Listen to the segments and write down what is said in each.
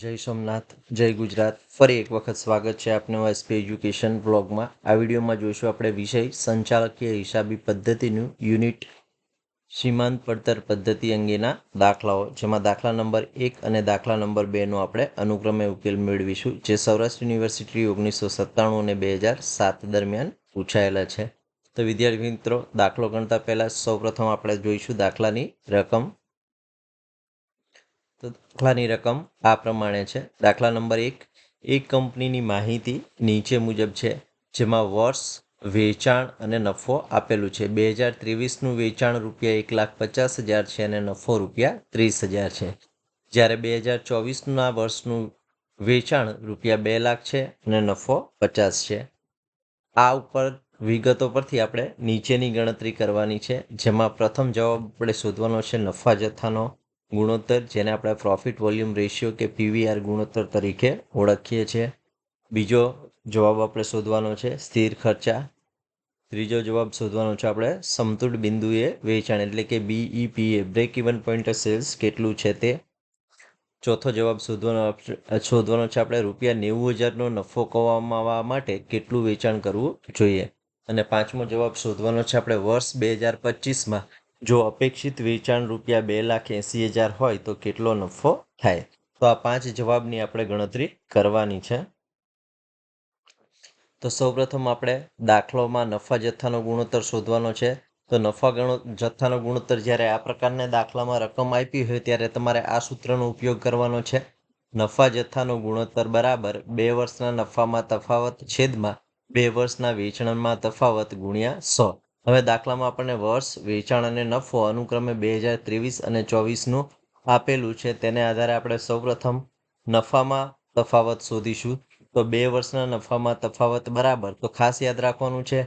જય સોમનાથ, જય ગુજરાત. ફરી એક વખત સ્વાગત છે આપનું એસપી એજ્યુકેશન બ્લોગમાં આ વિડીયોમાં જોઈશું આપણે વિષય સંચાલકીય હિસાબી પદ્ધતિનું યુનિટ સીમાંત પડતર પદ્ધતિ અંગેના દાખલાઓ, જેમાં દાખલા નંબર એક અને દાખલા નંબર બેનો આપણે અનુક્રમે ઉકેલ મેળવીશું, જે સૌરાષ્ટ્ર યુનિવર્સિટી ઓગણીસો સત્તાણું અને બે હજાર સાત દરમિયાન પૂછાયેલા છે. તો વિદ્યાર્થી મિત્રો, દાખલો ગણતા પહેલાં સૌપ્રથમ આપણે જોઈશું દાખલાની રકમ તો દાખલાની રકમ આ પ્રમાણે છે. દાખલા નંબર એક એક કંપનીની માહિતી નીચે મુજબ છે, જેમાં વર્ષ, વેચાણ અને નફો આપેલું છે. બે હજાર ત્રેવીસનું વેચાણ રૂપિયા એક લાખ પચાસ હજાર છે અને નફો રૂપિયા ત્રીસ હજાર છે. જ્યારે બે હજાર ચોવીસના વર્ષનું વેચાણ રૂપિયા બે લાખ છે અને નફો પચાસ છે. આ ઉપર વિગતો પરથી આપણે નીચેની ગણતરી કરવાની છે, જેમાં પ્રથમ જવાબ આપણે શોધવાનો છે નફા જથ્થાનો ગુણોત્તર, જેને આપણે પ્રોફિટ વોલ્યુમ રેશિયો કે પીવીઆર ગુણોત્તર તરીકે ઓળખીએ છીએ. બીજો જવાબ આપણે શોધવાનો છે, સ્થિર ખર્ચા. ત્રીજો જવાબ શોધવાનો છે આપણે સમતુલ બિંદુએ વેચાણ, એટલે કે બીઈપીએ બ્રેક ઇવન પોઈન્ટ સેલ્સ કેટલું છે તે. ચોથો જવાબ શોધવાનો શોધવાનો છે આપણે, રૂપિયા નેવું હજારનો નફો કમાવા માટે કેટલું વેચાણ કરવું જોઈએ. અને પાંચમો જવાબ શોધવાનો છે આપણે, વર્ષ બે હજાર પચીસમાં જો અપેક્ષિત વેચાણ રૂપિયા બે લાખ એંસી હજાર હોય તો કેટલો નફો થાય? તો આ પાંચ જવાબની આપણે ગણતરી કરવાની છે. તો સૌપ્રથમ આપણે દાખલોમાં નફા જથ્થાનો ગુણોત્તર શોધવાનો છે. તો નફા ગણો, જથ્થાનો ગુણોત્તર જ્યારે આ પ્રકારના દાખલામાં રકમ આપી હોય ત્યારે તમારે આ સૂત્રનો ઉપયોગ કરવાનો છે. નફા જથ્થાનો ગુણોત્તર બરાબર બે વર્ષના નફામાં તફાવત છેદમાં બે વર્ષના વેચાણમાં તફાવત ગુણ્યા સો. હવે દાખલામાં આપણને વર્ષ, વેચાણ અને નફો અનુક્રમે બે હજાર ત્રેવીસ અને ચોવીસનું આપેલું છે. તેને આધારે આપણે સૌપ્રથમ નફામાં તફાવત શોધીશું. તો બે વર્ષના નફામાં તફાવત બરાબર. તો ખાસ યાદ રાખવાનું છે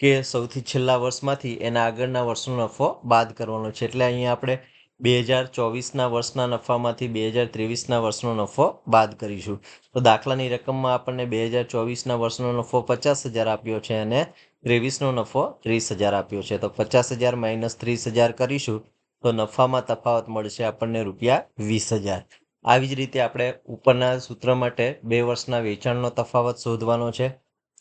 કે સૌથી છેલ્લા વર્ષમાંથી એના આગળના વર્ષનો નફો બાદ કરવાનો છે. એટલે અહીંયા આપણે બે હજાર ચોવીસના વર્ષના નફામાંથી બે હજાર ત્રેવીસના વર્ષનો નફો બાદ કરીશું. તો દાખલાની રકમમાં આપણને બે હજાર ચોવીસના વર્ષનો નફો પચાસ હજાર આપ્યો છે અને ત્રેવીસનો નફો ત્રીસ હજાર આપ્યો છે. તો પચાસ હજાર માઇનસ ત્રીસ હજાર કરીશું, તો નફામાં તફાવત મળશે આપણને રૂપિયા વીસ હજાર. આવી જ રીતે આપણે ઉપરના સૂત્ર માટે બે વર્ષના વેચાણનો તફાવત શોધવાનો છે.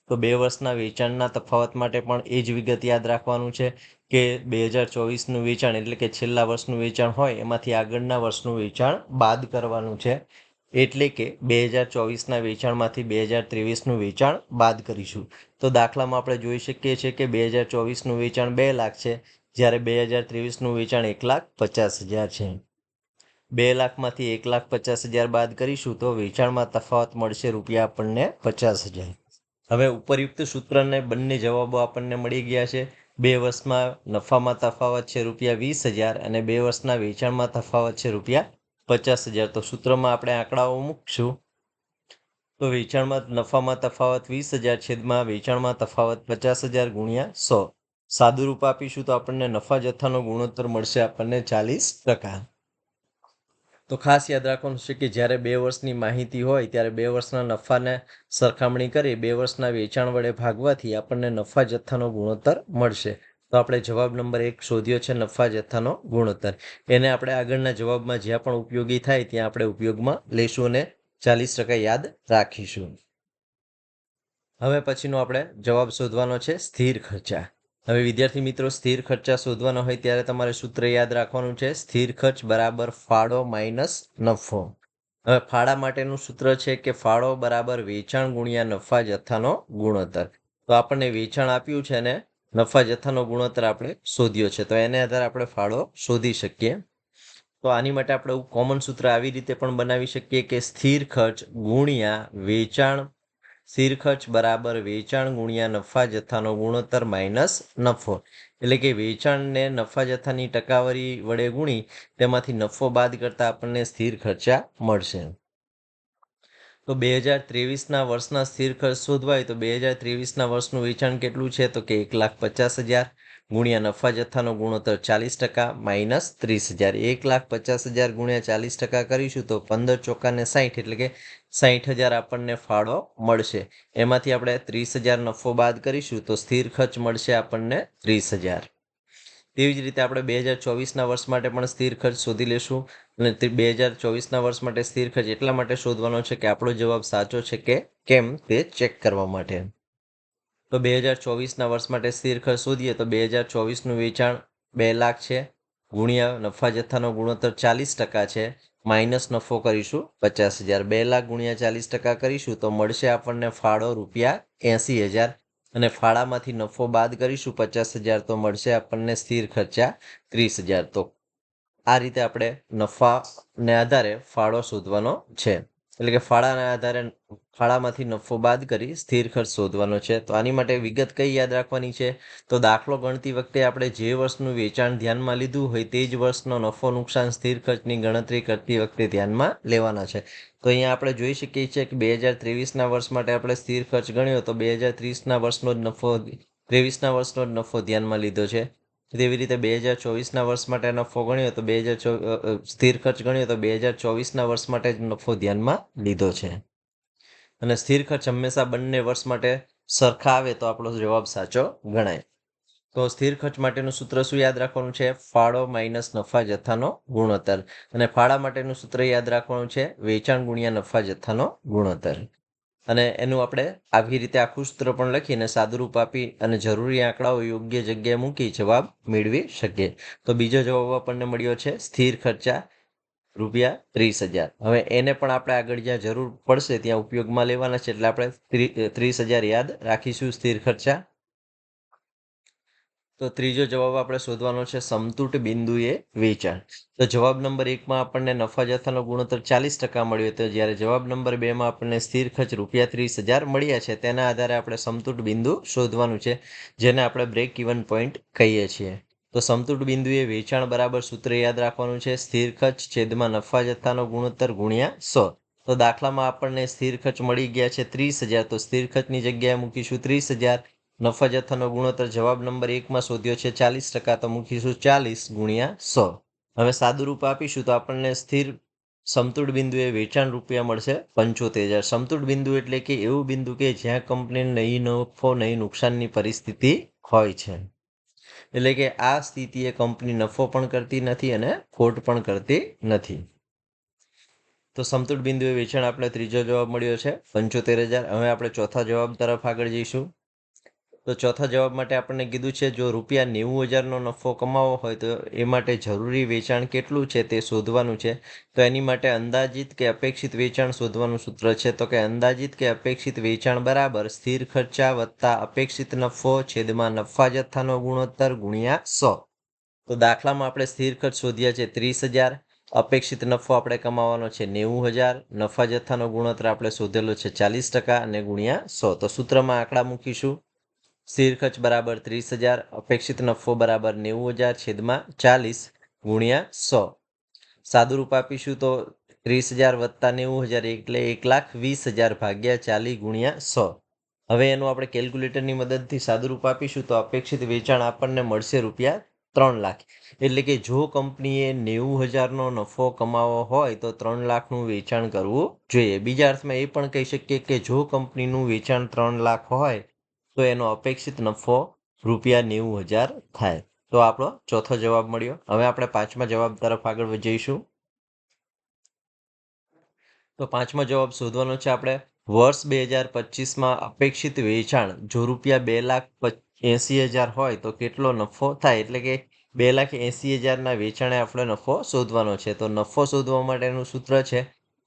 તો બે વર્ષના વેચાણના તફાવત માટે પણ એ જ વિગત યાદ રાખવાનું છે કે બે હજાર ચોવીસનું વેચાણ એટલે કે છેલ્લા વર્ષનું વેચાણ હોય, એમાંથી આગળના વર્ષનું વેચાણ બાદ કરવાનું છે. એટલે કે બે હજાર ચોવીસના વેચાણમાંથી બે હજાર ત્રેવીસનું વેચાણ બાદ કરીશું. તો દાખલામાં આપણે જોઈ શકીએ છીએ કે બે હજાર ચોવીસનું વેચાણ બે લાખ છે, જ્યારે બે હજાર ત્રેવીસનું વેચાણ એક લાખ પચાસ હજાર છે. બે લાખમાંથી એક લાખ પચાસ હજાર બાદ કરીશું તો વેચાણમાં તફાવત મળશે રૂપિયા આપણને પચાસ હજાર. હવે ઉપરયુક્ત સૂત્રને બંને જવાબો આપણને મળી ગયા છે. બે વર્ષમાં નફામાં તફાવત છે રૂપિયા વીસ હજાર અને બે વર્ષના વેચાણમાં તફાવત છે રૂપિયા પચાસ હજાર તો સૂત્રમાં આપણે આંકડાઓ મૂકશું. તો વેચાણમાં નફામાં તફાવત વીસ હજાર છેદમાં વેચાણમાં તફાવત પચાસ હજાર ગુણ્યા સો. સાદુરૂપ આપીશું તો આપણને નફા જથ્થાનો ગુણોત્તર મળશે આપણને ચાલીસ ટકા. તો ખાસ યાદ રાખવાનું છે કે જ્યારે બે વર્ષની માહિતી હોય ત્યારે બે વર્ષના નફાને સરખામણી કરી બે વર્ષના વેચાણ વડે ભાગવાથી આપણને નફા જથ્થાનો ગુણોત્તર મળશે. તો આપણે જવાબ નંબર એક શોધ્યો છે નફા જથ્થાનો ગુણોત્તર. એને આપણે આગળના જવાબમાં જ્યાં પણ ઉપયોગી થાય ત્યાં આપણે ઉપયોગમાં લઈશું અને ચાલીસ ટકા યાદ રાખીશું. હવે પછીનો આપણે જવાબ શોધવાનો છે સ્થિર ખર્ચા. હવે વિદ્યાર્થી મિત્રો, સ્થિર ખર્ચા શોધવાનો હોય ત્યારે તમારે સૂત્ર યાદ રાખવાનું છે સ્થિર ખર્ચ બરાબર ફાળો માઇનસ નફો. હવે ફાળા માટેનું સૂત્ર છે કે ફાળો બરાબર વેચાણ ગુણ્યા નફા જથ્થાનો ગુણોત્તર. તો આપણને વેચાણ આપ્યું છે ને નફા જથ્થાનો ગુણોત્તર આપણે શોધ્યો છે. તો એને આધારે આપણે ફાળો શોધી શકીએ. તો આની માટે આપણે કોમન સૂત્ર આવી રીતે પણ બનાવી શકીએ કે સ્થિર ખર્ચ ગુણ્યા વેચાણ, સ્થિર ખર્ચ બરાબર વેચાણ ગુણ્યા નફા જથ્થાનો ગુણોત્તર માઇનસ નફો. એટલે કે વેચાણને નફા જથ્થાની ટકાવારી વડે ગુણી, તેમાંથી નફો બાદ કરતાં આપણને સ્થિર ખર્ચા મળશે. તો બે હજાર ત્રેવીસના વર્ષના સ્થિર ખર્ચ શોધવાય તો બે હજાર ત્રેવીસના વર્ષનું વેચાણ કેટલું છે? તો કે એક લાખ પચાસ હજાર ગુણ્યા નફા જથ્થાનો ગુણોત્તર ચાલીસ ટકા માઇનસ ત્રીસ હજાર. એક લાખ પચાસ હજાર ગુણ્યા ચાલીસ ટકા કરીશું તો પંદર ચોકાને સાહીઠ એટલે કે સાહીઠ હજાર આપણને ફાળો મળશે. એમાંથી આપણે ત્રીસ હજાર નફો બાદ કરીશું તો સ્થિર ખર્ચ મળશે આપણને ત્રીસ હજાર. તેવી જ રીતે આપણે બે હજાર ચોવીસના વર્ષ માટે પણ સ્થિર ખર્ચ શોધી લેશું અને તે બે હજાર ચોવીસના વર્ષ માટે સ્થિર ખર્ચ એટલા માટે શોધવાનો છે કે આપણો જવાબ સાચો છે કે કેમ તે ચેક કરવા માટે. તો બે હજાર ચોવીસના વર્ષ માટે સ્થિર ખર્ચ શોધીએ તો બે હજાર ચોવીસનું વેચાણ બે લાખ છે, ગુણ્યા નફા જથ્થાનો ગુણોત્તર ચાલીસ ટકા છે, માઇનસ નફો કરીશું પચાસ હજાર. બે લાખ ગુણ્યા ચાલીસ ટકા કરીશું તો મળશે આપણને ફાળો રૂપિયા એંસી હજાર. અને ફાળામાંથી નફો બાદ કરીશું, પચાસ હજાર તો મળશે, આપણને સ્થિર ખર્ચા ત્રીસ હજાર. તો આ રીતે આપણે નફાને આધારે ફાળો શોધવાનો છે. એટલે કે ફાળાના આધારે ફાળામાંથી નફો બાદ કરી સ્થિર ખર્ચ શોધવાનો છે. તો આની માટે વિગત કઈ યાદ રાખવાની છે? તો દાખલો ગણતી વખતે આપણે જે વર્ષનું વેચાણ ધ્યાનમાં લીધું હોય તે જ વર્ષનો નફો, નુકસાન, સ્થિર ખર્ચની ગણતરી કરતી વખતે ધ્યાનમાં લેવાના છે. તો અહીંયા આપણે જોઈ શકીએ છીએ કે બે હજાર ત્રેવીસના વર્ષ માટે આપણે સ્થિર ખર્ચ ગણ્યો તો બે હજાર ત્રીસના વર્ષનો જ નફો, ત્રેવીસના વર્ષનો જ નફો ધ્યાનમાં લીધો છે. તેવી રીતે બે હજાર ચોવીસના વર્ષ માટે નફો ગણ્યો તો બે હજાર સ્થિર ખર્ચ ગણ્યો તો બે હજાર ચોવીસના વર્ષ માટે જ નફો ધ્યાનમાં લીધો છે. અને સ્થિર ખર્ચ હંમેશા બંને વર્ષ માટે સરખા આવે તો આપણો જવાબ સાચો ગણાય. તો સ્થિર ખર્ચ માટેનું સૂત્ર શું યાદ રાખવાનું છે? ફાળો માઇનસ નફા જથ્થાનો ગુણોત્તર. અને ફાળા માટેનું સૂત્ર યાદ રાખવાનું છે? વેચાણ ગુણ્યા નફા જથ્થાનો ગુણોત્તર. અને એનું આપણે આવી રીતે આખું સૂત્ર પણ લખીને સાદુરૂપ આપી અને જરૂરી આંકડાઓ યોગ્ય જગ્યાએ મૂકી જવાબ મેળવી શકીએ. તો બીજો જવાબ આપણને મળ્યો છે, સ્થિર ખર્ચા રૂપિયા ત્રીસ હજાર. હવે એને પણ આપણે આગળ જ્યાં જરૂર પડશે ત્યાં ઉપયોગમાં લેવાના છે એટલે આપણે ત્રીસ હજાર યાદ રાખીશું, સ્થિર ખર્ચા તો ત્રીજો જવાબ આપણે શોધવાનો છે સમતૂટ બિંદુએ વેચાણ. તો જવાબ નંબર એકમાં આપણને નફા જથ્થાનો ગુણોત્તર ચાલીસ ટકા મળ્યો હતો. જ્યારે જવાબ નંબર બેમાં આપણને સ્થિર ખર્ચ રૂપિયા ત્રીસ હજાર મળ્યા છે, તેના આધારે આપણે સમતૂટ બિંદુ શોધવાનું છે, જેને આપણે બ્રેક ઇવન પોઈન્ટ કહીએ છીએ. તો સમતૂટ બિંદુએ વેચાણ બરાબર સૂત્ર યાદ રાખવાનું છે. સ્થિર ખર્ચ છેદમાં નફા જથ્થાનો ગુણોત્તર ગુણ્યા સો. તો દાખલામાં આપણને સ્થિર ખર્ચ મળી ગયા છે ત્રીસ હજાર. તો સ્થિર ખર્ચની જગ્યાએ મૂકીશું ત્રીસ હજાર. નફા જથ્થાનો ગુણોત્તર જવાબ નંબર એકમાં શોધ્યો છે. ચાલીસ ટકા તો મૂકીશું ચાલીસ ગુણ્યા સો. હવે સાદુરૂપ આપીશું તો આપણને સ્થિર સમતુળ બિંદુએ વેચાણ રૂપિયા મળશે પંચોતેર હજાર. સમતુળ બિંદુ એટલે કે એવું બિંદુ કે જ્યાં કંપનીને નહીં નફો નહીં નુકસાનની પરિસ્થિતિ હોય છે. એટલે કે આ સ્થિતિએ કંપની નફો પણ કરતી નથી અને ખોટ પણ કરતી નથી. તો સમતુળ બિંદુએ વેચાણ આપણે ત્રીજો જવાબ મળ્યો છે, પંચોતેર હજાર. હવે આપણે ચોથા જવાબ તરફ આગળ જઈશું. તો ચોથા જવાબ માટે આપણને કીધું છે, જો રૂપિયા નેવું હજારનો નફો કમાવો હોય તો એ માટે જરૂરી વેચાણ કેટલું છે તે શોધવાનું છે. તો એની માટે અંદાજિત કે અપેક્ષિત વેચાણ શોધવાનું સૂત્ર છે. તો કે અંદાજિત કે અપેક્ષિત વેચાણ બરાબર સ્થિર ખર્ચા વત્તા અપેક્ષિત નફો છેદમાં નફા જથ્થાનો ગુણોત્તર ગુણ્યા સો. તો દાખલામાં આપણે સ્થિર ખર્ચ શોધ્યા છે ત્રીસ હજાર અપેક્ષિત નફો આપણે કમાવાનો છે નેવું હજાર નફા જથ્થાનો ગુણોત્તર આપણે શોધેલો છે ચાલીસ ટકા અને ગુણ્યા સો. તો સૂત્રમાં આંકડા મૂકીશું. સ્થિર ખર્ચ બરાબર ત્રીસ હજાર, અપેક્ષિત નફો બરાબર નેવું હજાર, છેદમાં ચાલીસ ગુણ્યા સો. સાદુરૂપ આપીશું તો ત્રીસ હજાર વત્તા નેવું હજાર એટલે એક લાખ વીસ હજાર ભાગ્યા ચાલીસ ગુણ્યા સો. હવે એનું આપણે કેલ્ક્યુલેટરની મદદથી સાદુરૂપ આપીશું તો અપેક્ષિત વેચાણ આપણને મળશે રૂપિયા ત્રણ લાખ. એટલે કે જો કંપનીએ નેવું હજારનો નફો કમાવો હોય તો ત્રણ લાખનું વેચાણ કરવું જોઈએ. બીજા અર્થમાં એ પણ કહી શકીએ કે જો કંપનીનું વેચાણ ત્રણ લાખ હોય તો એનો અપેક્ષિત નફો રૂપિયા નેવું હજાર થાય. તો આપણો ચોથો જવાબ મળ્યો. હવે આપણે પાંચમા જવાબ તરફ આગળ જઈશું. તો પાંચમો જવાબ શોધવાનો છે આપણે. વર્ષ બે હજાર પચીસમાં અપેક્ષિત વેચાણ જો રૂપિયા બે લાખ એંસી હજાર હોય તો કેટલો નફો થાય? એટલે કે બે લાખ એંસી હજારના વેચાણે આપણે નફો શોધવાનો છે. તો નફો શોધવા માટેનું સૂત્ર છે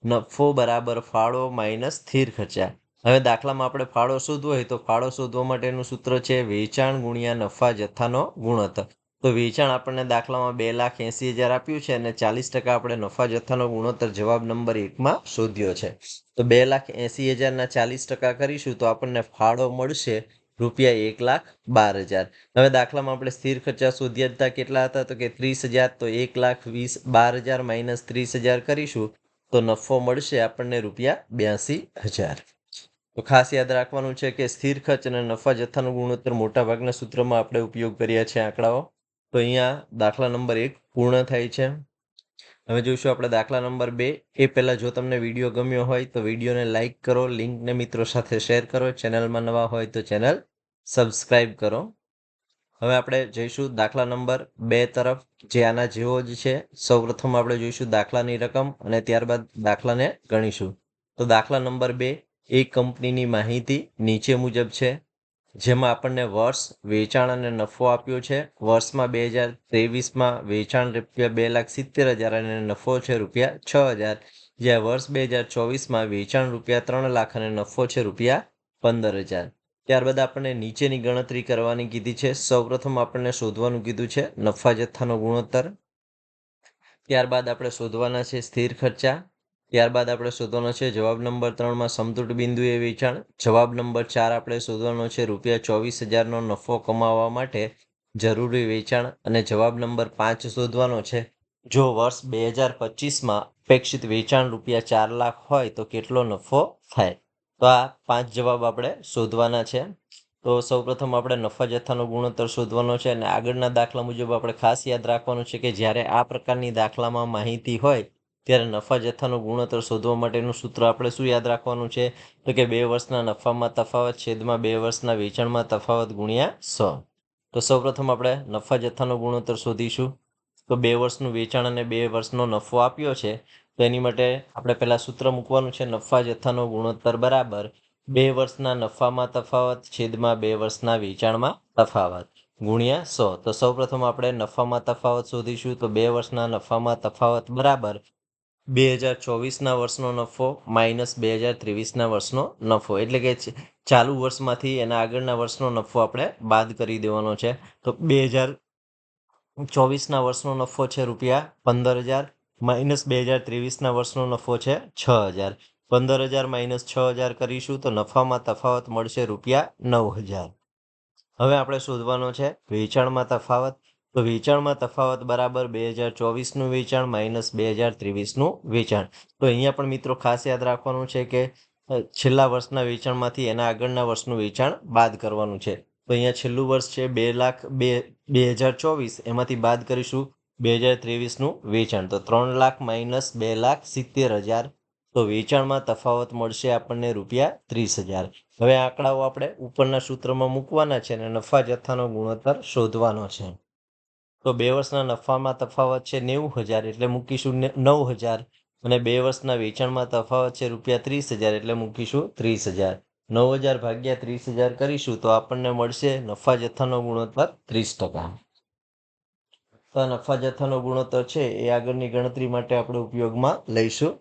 નફો બરાબર ફાળો માઇનસ સ્થિર ખર્ચા. હવે દાખલામાં આપણે ફાળો શોધવો હોય તો ફાળો શોધવા માટેનું સૂત્ર છે વેચાણ ગુણ્યા નફા જથ્થાનો ગુણોત્તર. તો વેચાણ આપણને દાખલામાં બે લાખ એંસી હજાર આપ્યું છે અને ચાલીસ ટકા આપણે નફા જથ્થાનો ગુણોત્તર જવાબ નંબર એકમાં શોધ્યો છે. તો બે લાખ એંસી હજારના ચાલીસ ટકા કરીશું તો આપણને ફાળો મળશે રૂપિયા એક લાખ બાર હજાર. હવે દાખલામાં આપણે સ્થિર ખર્ચા શોધ્યા હતા કેટલા હતા તો કે ત્રીસ હજાર તો એક લાખ વીસ બાર હજાર માઇનસ ત્રીસ હજાર કરીશું તો નફો મળશે આપણને રૂપિયા બ્યાસી હજાર. તો ખાસ યાદ રાખવાનું છે કે સ્થિર ખર્ચ અને નફા જથ્થાનું ગુણોત્તર મોટાભાગના સૂત્રમાં આપણે ઉપયોગ કર્યા છે આંકડાઓ. તો અહીંયા દાખલા નંબર એક પૂર્ણ થાય છે. હવે જોઈશું આપણે દાખલા નંબર બે. એ પહેલાં જો તમને વીડિયો ગમ્યો હોય તો વિડીયોને લાઇક કરો, લિંકને મિત્રો સાથે શેર કરો. ચેનલમાં નવા હોય તો ચેનલ સબસ્ક્રાઈબ કરો. હવે આપણે જઈશું દાખલા નંબર બે તરફ, જે આના જેવો જ છે. સૌપ્રથમ આપણે જોઈશું દાખલાની રકમ અને ત્યારબાદ દાખલાને ગણીશું. તો દાખલા નંબર બે એક કંપનીની માહિતી નીચે મુજબ છે, જેમાં આપણને વર્ષ વેચાણ અને નફો આપ્યો છે. વર્ષમાં બે હજાર ત્રેવીસમાં વેચાણ રૂપિયા બે લાખ સિત્તેર હજાર અને નફો છે રૂપિયા છ હજાર. જ્યાં વર્ષ બે હજાર ચોવીસમાં વેચાણ રૂપિયા ત્રણ લાખ અને નફો છે રૂપિયા પંદર હજાર. ત્યારબાદ આપણને નીચેની ગણતરી કરવાની કીધી છે. સૌપ્રથમ આપણને શોધવાનું કીધું છે નફા જથ્થાનો ગુણોત્તર. ત્યારબાદ આપણે શોધવાના છે સ્થિર ખર્ચા. ત્યારબાદ આપણે શોધવાનો છે જવાબ નંબર ત્રણમાં સમતૂટ બિંદુએ વેચાણ. જવાબ નંબર ચાર આપણે શોધવાનો છે રૂપિયા ચોવીસ હજારનો નફો કમાવવા માટે જરૂરી વેચાણ અને જવાબ નંબર પાંચ શોધવાનો છે. જો વર્ષ બે હજાર પચીસમાં અપેક્ષિત વેચાણ રૂપિયા ચાર લાખ હોય તો કેટલો નફો થાય? તો આ પાંચ જવાબ આપણે શોધવાના છે. તો સૌપ્રથમ આપણે નફા જથ્થાનો ગુણોત્તર શોધવાનો છે અને આગળના દાખલા મુજબ આપણે ખાસ યાદ રાખવાનું છે કે જ્યારે આ પ્રકારની દાખલામાં માહિતી હોય ત્યારે નફા જથ્થાનો ગુણોત્તર શોધવા માટેનું સૂત્ર આપણે શું યાદ રાખવાનું છે? તો કે બે વર્ષના નફામાં તફાવત, છેદમાં બે વર્ષના વેચાણમાં તફાવત ગુણ્યા સો. તો સૌપ્રથમ આપણે નફા જથ્થાનો ગુણોત્તર શોધીશું. તો બે વર્ષનું વેચાણ અને બે વર્ષનો નફો આપ્યો છે. તો એની માટે આપણે પહેલાં સૂત્ર મૂકવાનું છે નફા જથ્થાનો ગુણોત્તર બરાબર બે વર્ષના નફામાં તફાવત, છેદમાં બે વર્ષના વેચાણમાં તફાવત ગુણ્યા સો. તો સૌપ્રથમ આપણે નફામાં તફાવત શોધીશું. તો બે વર્ષના નફામાં તફાવત બરાબર બે હજાર ચોવીસના વર્ષનો નફો માઇનસ બે હજાર ત્રેવીસના વર્ષનો નફો. એટલે કે ચાલુ વર્ષમાંથી એના આગળના વર્ષનો નફો આપણે બાદ કરી દેવાનો છે. તો બે હજાર ચોવીસના વર્ષનો નફો છે રૂપિયા પંદર હજાર, માઇનસ બે હજાર ત્રેવીસના વર્ષનો નફો છે છ હજાર. પંદર હજાર માઇનસ છ હજાર કરીશું તો નફામાં તફાવત મળશે રૂપિયા નવ હજાર. હવે આપણે શોધવાનો છે, વેચાણમાં તફાવત. વેચાણમાં તફાવત બરાબર બે હજાર ચોવીસનું વેચાણ માઇનસ બે હજાર ત્રેવીસનું વેચાણ. તો અહીંયા પણ મિત્રો ખાસ યાદ રાખવાનું છે કે છેલ્લા વર્ષના વેચાણમાંથી એના આગળના વર્ષનું વેચાણ બાદ કરવાનું છે. તો અહીંયા છેલ્લું વર્ષ છે બે લાખ બે બે હજાર ચોવીસ. એમાંથી બાદ કરીશું બે હજાર ત્રેવીસનું વેચાણ. તો ત્રણ લાખ માઇનસ બે લાખ સિત્તેર હજાર. તો વેચાણમાં તફાવત મળશે આપણને રૂપિયા ત્રીસ હજાર. હવે આંકડાઓ આપણે ઉપરના સૂત્રમાં મૂકવાના છે અને નફા જથ્થાનો ગુણોત્તર શોધવાનો છે. તો બે વર્ષના નફામાં તફાવત છે નેવું હજાર એટલે મૂકીશું નવ હજાર. અને બે વર્ષના વેચાણમાં તફાવત છે રૂપિયા ત્રીસ હજાર એટલે મૂકીશું ત્રીસ હજાર. નવ હજાર ભાગ્યા ત્રીસ હજાર કરીશું તો આપણને મળશે નફા જથ્થાનો ગુણોત્તર ત્રીસ ટકા. તો નફા જથ્થાનો ગુણોત્તર છે એ આગળની ગણતરી માટે આપણે ઉપયોગમાં લઈશું.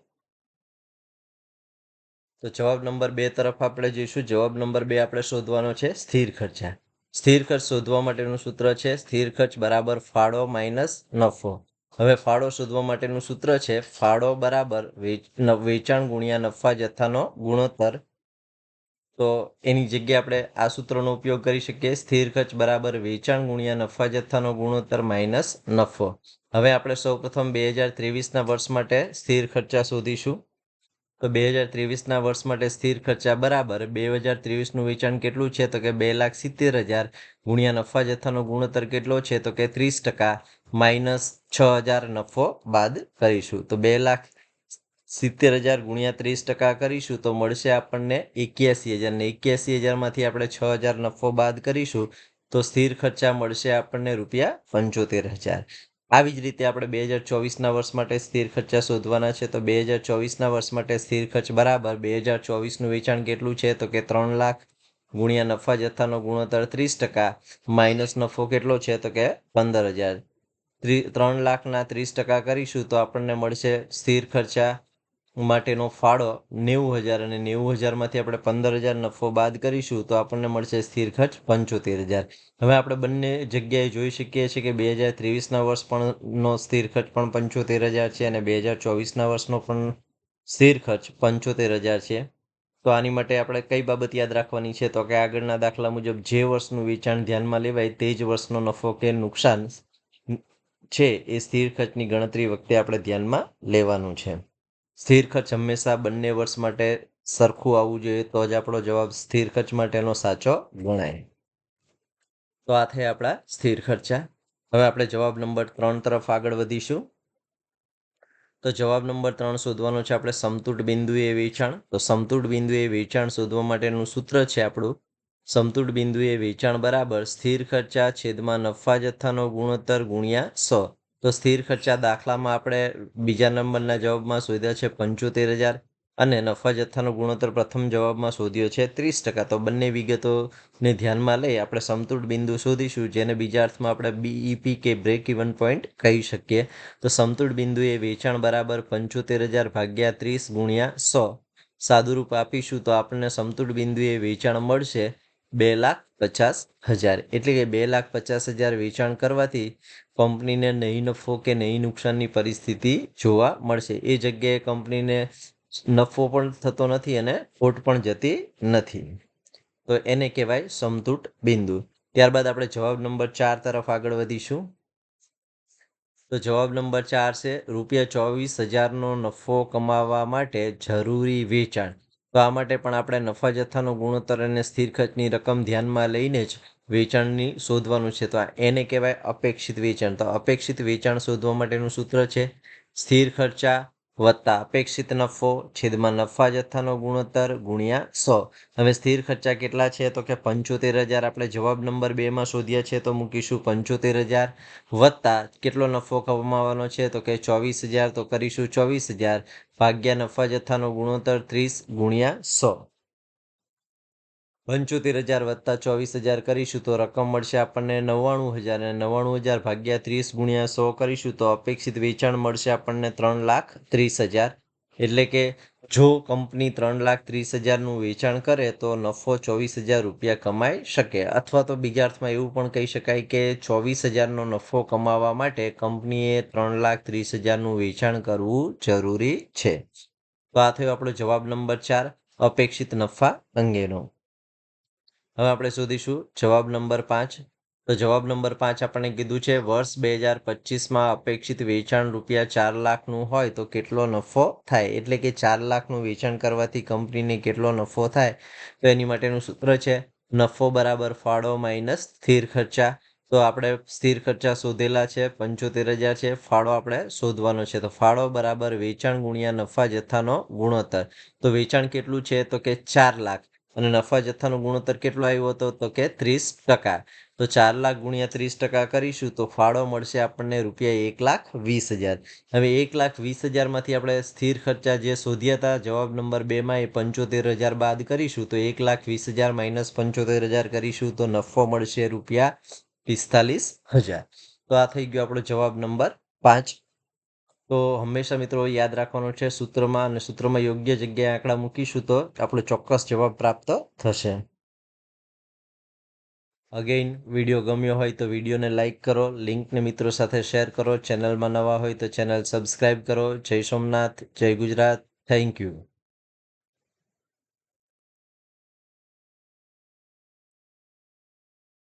તો જવાબ નંબર બે તરફ આપણે જઈશું. જવાબ નંબર બે આપણે શોધવાનો છે સ્થિર ખર્ચા. સ્થિર ખર્ચ શોધવા માટેનું સૂત્ર છે, સ્થિર ખર્ચ બરાબર ફાળો માઇનસ નફો. હવે ફાળો શોધવા માટેનું સૂત્ર છે, ફાળો બરાબર વેચાણ ગુણ્યા નફા જથ્થાનો ગુણોત્તર. તો એની જગ્યાએ આપણે આ સૂત્રનો ઉપયોગ કરી શકીએ, સ્થિર ખર્ચ બરાબર વેચાણ ગુણ્યા નફા જથ્થાનો ગુણોત્તર માઇનસ નફો. હવે આપણે સૌપ્રથમ બે હજાર ત્રેવીસના વર્ષ માટે સ્થિર ખર્ચા શોધીશું. તો બે હજાર ત્રેવીસના વર્ષ માટે સ્થિર ખર્ચા બરાબર. બે હજાર ત્રેવીસનું વેચાણ કેટલું છે? તો કે બે લાખ સિત્તેર હજાર. ગુણ્યા નફા જથ્થાનો ગુણોત્તર કેટલો છે? તો કે ત્રીસ ટકા. માઇનસ છ હજાર નફો બાદ કરીશું. તો બે લાખ સિત્તેર હજાર ગુણ્યા ત્રીસ ટકા કરીશું તો મળશે આપણને એક્યાસી હજાર. ને એક્યાસી હજારમાંથી આપણે છ હજાર નફો બાદ કરીશું તો સ્થિર ખર્ચા મળશે આપણને રૂપિયા પંચોતેર હજાર. આવી જ રીતે આપણે બે હજાર ચોવીસના વર્ષ માટે સ્થિર ખર્ચા શોધવાના છે, તો બે હજાર ચોવીસના વર્ષ માટે સ્થિર ખર્ચ બરાબર બે હજાર ચોવીસનું વેચાણ કેટલું છે, તો કે ત્રણ લાખ ગુણ્યા નફા જથ્થાનો ગુણોત્તર ત્રીસ ટકા, માઇનસ નફો કેટલો છે, તો કે પંદર હજાર. ત્રી, ત્રણ લાખના ત્રીસ ટકા કરીશું તો આપણને મળશે સ્થિર ખર્ચા માટેનો ફાળો નેવું હજાર અને નેવું હજારમાંથી આપણે પંદર હજાર નફો બાદ કરીશું તો આપણને મળશે સ્થિર ખર્ચ પંચોતેર હજાર. હવે આપણે બંને જગ્યાએ જોઈ શકીએ છીએ કે બે હજાર ત્રેવીસના વર્ષ પણ નો સ્થિર ખર્ચ પણ પંચોતેર હજાર છે અને બે હજાર ચોવીસના વર્ષનો પણ સ્થિર ખર્ચ પંચોતેર હજાર છે. તો આની માટે આપણે કઈ બાબત યાદ રાખવાની છે? તો કે આગળના દાખલા મુજબ જે વર્ષનું વેચાણ ધ્યાનમાં લેવાય તે જ વર્ષનો નફો કે નુકસાન છે એ સ્થિર ખર્ચની ગણતરી વખતે આપણે ધ્યાનમાં લેવાનું છે. સ્થિર ખર્ચ હંમેશા બંને વર્ષ માટે સરખું આવવું જોઈએ તો જ આપણો જવાબ સ્થિર ખર્ચ માટેનો સાચો ગણાય. તો આ થયા આપણા સ્થિર ખર્ચા. હવે આપણે જવાબ નંબર ત્રણ તરફ આગળ વધીશું. તો જવાબ નંબર ત્રણ શોધવાનો છે આપણે સમતુટ બિંદુએ વેચાણ. તો સમતુટ બિંદુએ વેચાણ શોધવા માટેનું સૂત્ર છે આપણું. સમતુટ બિંદુએ વેચાણ બરાબર સ્થિર ખર્ચા છેદમાં નફા જથ્થાનો ગુણોત્તર ગુણ્યા સો. તો સ્થિર ખર્ચા દાખલામાં આપણે બીજા નંબરના જવાબમાં શોધ્યા છે પંચોતેર હજાર અને નફા જથ્થાનો ગુણોત્તર પ્રથમ જવાબમાં શોધ્યો છે ત્રીસ ટકા. તો બંને વિગતોને ધ્યાનમાં લઈ આપણે સમતુડ બિંદુ શોધીશું, જેને બીજા અર્થમાં આપણે બીઈપી કે બ્રેક ઇવન પોઈન્ટ કહી શકીએ. તો સમતુડ બિંદુએ વેચાણ બરાબર પંચોતેર હજાર ભાગ્યા ત્રીસ ગુણ્યા સો. સાદુરૂપ આપીશું તો આપણને સમતુડ બિંદુએ વેચાણ મળશે બે લાખ પચાસ હજાર. એટલે કે બે લાખ પચાસ હજાર વેચાણ કરવાથી કંપનીને નહીં નફો કે નહીં નુકસાનની પરિસ્થિતિ જોવા મળશે. એ જગ્યાએ કંપનીને નફો પણ થતો નથી અને ખોટ પણ જતી નથી. તો એને કહેવાય સમતુટ બિંદુ. ત્યારબાદ આપણે જવાબ નંબર ચાર તરફ આગળ વધીશું. તો જવાબ નંબર ચાર છે, રૂપિયા ચોવીસ હજારનો નફો કમાવવા માટે જરૂરી વેચાણ. તો આ માટે પણ આપણે નફા જથ્થાનો ગુણોત્તર અને સ્થિર ખર્ચની રકમ ધ્યાનમાં લઈને જ વેચાણની શોધવાનું છે. તો આ એને કહેવાય અપેક્ષિત વેચાણ. તો અપેક્ષિત વેચાણ શોધવા માટેનું સૂત્ર છે, સ્થિર ખર્ચા વત્તા અપેક્ષિત નફો, છેદમાં નફા જથ્થાનો ગુણોત્તર, ગુણ્યા સો. હવે સ્થિર ખર્ચા કેટલા છે? તો કે પંચોતેર હજાર. આપણે જવાબ નંબર બેમાં શોધ્યા છે, તો મૂકીશું પંચોતેર હજાર વત્તા કેટલો નફો કમાવાનો છે? તો કે ચોવીસ હજાર. તો કરીશું ચોવીસ હજાર. ભાગ્યા નફા જથ્થાનો ગુણોત્તર ત્રીસ ગુણ્યા સો. પંચોતેર હજાર વત્તા ચોવીસ હજાર કરીશું તો રકમ મળશે આપણને નવ્વાણું હજાર અને નવ્વાણું હજાર ભાગ્યા ત્રીસ ગુણ્યા સો કરીશું તો અપેક્ષિત વેચાણ મળશે આપણને ત્રણ લાખ ત્રીસ હજાર. એટલે કે જો કંપની ત્રણ લાખ ત્રીસ હજારનું વેચાણ કરે તો નફો ચોવીસ હજાર રૂપિયા કમાઈ શકે. અથવા તો બીજા અર્થમાં એવું પણ કહી શકાય કે ચોવીસ હજારનો નફો કમાવા માટે કંપનીએ ત્રણ લાખ ત્રીસ હજારનું વેચાણ કરવું જરૂરી છે. તો આ થયો આપણો જવાબ નંબર ચાર, અપેક્ષિત નફા અંગેનો. હવે આપણે શોધીશું જવાબ નંબર પાંચ. તો જવાબ નંબર પાંચ આપણને કીધું છે, વર્ષ બે હજાર પચીસમાં અપેક્ષિત વેચાણ રૂપિયા ચાર લાખનું હોય તો કેટલો નફો થાય? એટલે કે ચાર લાખનું વેચાણ કરવાથી કંપનીને કેટલો નફો થાય? તો એની માટેનું સૂત્ર છે, નફો બરાબર ફાળો માઇનસ સ્થિર ખર્ચા. તો આપણે સ્થિર ખર્ચા શોધેલા છે, પંચોતેર હજાર છે, ફાળો આપણે શોધવાનો છે. તો ફાળો બરાબર વેચાણ ગુણ્યા નફા જથ્થાનો ગુણોત્તર. તો વેચાણ કેટલું છે? તો કે ચાર લાખ. અને નફા જથ્થાનો ગુણોત્તર કેટલો આવ્યો હતો? તો કે ત્રીસ ટકા. તો ચાર લાખ ગુણ્યા ત્રીસ ટકા કરીશું તો ફાળો મળશે આપણને રૂપિયા એક લાખ વીસ હજાર. હવે એક લાખ વીસ હજારમાંથી આપણે સ્થિર ખર્ચા જે શોધ્યા હતા, જવાબ નંબર બેમાં એ પંચોતેર હજાર બાદ કરીશું તો એક લાખ વીસ હજાર માઇનસ પંચોતેર હજાર કરીશું તો નફો મળશે રૂપિયા પિસ્તાલીસ હજાર. તો આ થઈ ગયો આપણો જવાબ નંબર પાંચ. તો હંમેશા મિત્રો યાદ રાખવાનું છે, સૂત્રમાં અને સૂત્રમાં યોગ્ય જગ્યાએ આંકડા મૂકીશું તો આપણો ચોક્કસ જવાબ પ્રાપ્ત થશે. અગેઇન વીડિયો ગમ્યો હોય તો વિડીયોને લાઇક કરો, લિંકને મિત્રો સાથે શેર કરો, ચેનલમાં નવા હોય તો ચેનલ સબસ્ક્રાઈબ કરો. જય સોમનાથ, જય ગુજરાત. Thank you